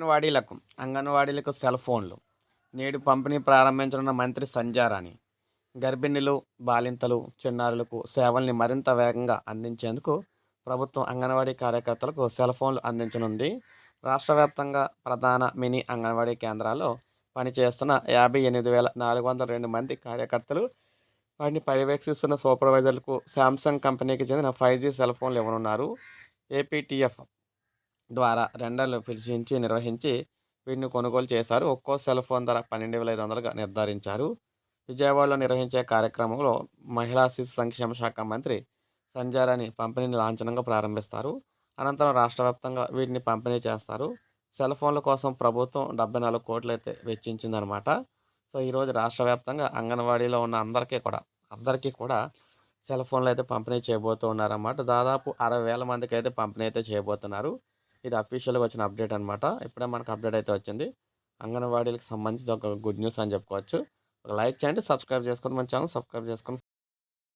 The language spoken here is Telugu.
అంగన్వాడీలకు అంగన్వాడీలకు సెల్ ఫోన్లు. నేడు పంపిణీ ప్రారంభించనున్న మంత్రి సంజారాణి గర్భిణులు బాలింతలు చిన్నారులకు సేవల్ని మరింత వేగంగా అందించేందుకు ప్రభుత్వం అంగన్వాడీ కార్యకర్తలకు సెల్ ఫోన్లు అందించనుంది. రాష్ట్ర వ్యాప్తంగా ప్రధాన మినీ అంగన్వాడీ కేంద్రాల్లో పనిచేస్తున్న యాభై ఎనిమిది వేల నాలుగు వందల రెండు మంది కార్యకర్తలు వాటిని పర్యవేక్షిస్తున్న సూపర్వైజర్లకు శాంసంగ్ కంపెనీకి చెందిన ఫైవ్ జీ సెల్ ఫోన్లు ఇవ్వనున్నారు. ఏపీటీఎఫ్ ద్వారా రెండర్లు పిలిచించి నిర్వహించి వీటిని కొనుగోలు చేశారు. ఒక్కో సెల్ ఫోన్ ధర పన్నెండు వేల ఐదు వందలుగా నిర్ధారించారు. విజయవాడలో నిర్వహించే కార్యక్రమంలో మహిళా శిశు సంక్షేమ శాఖ మంత్రి సంజారాణి పంపిణీని లాంఛనంగా ప్రారంభిస్తారు. అనంతరం రాష్ట్ర వ్యాప్తంగా వీటిని పంపిణీ చేస్తారు. సెల్ ఫోన్ల కోసం ప్రభుత్వం డెబ్బై నాలుగు కోట్లు అయితే వెచ్చించిందనమాట. సో ఈరోజు రాష్ట్ర వ్యాప్తంగా అంగన్వాడీలో ఉన్న అందరికీ కూడా అందరికీ కూడా సెల్ ఫోన్లు అయితే పంపిణీ చేయబోతూ ఉన్నారన్నమాట దాదాపు అరవై వేల మందికి అయితే పంపిణీ అయితే చేయబోతున్నారు. ఇది అఫీషియల్గా వచ్చిన అప్డేట్ అనమాట ఇప్పుడే మనకు అప్డేట్ అయితే వచ్చింది. అంగన్వాడీలకు సంబంధించి ఒక గుడ్ న్యూస్ అని చెప్పుకోవచ్చు. ఒక లైక్ చేయండి సబ్స్క్రైబ్ చేసుకొని మన ఛానల్ సబ్స్క్రైబ్ చేసుకొని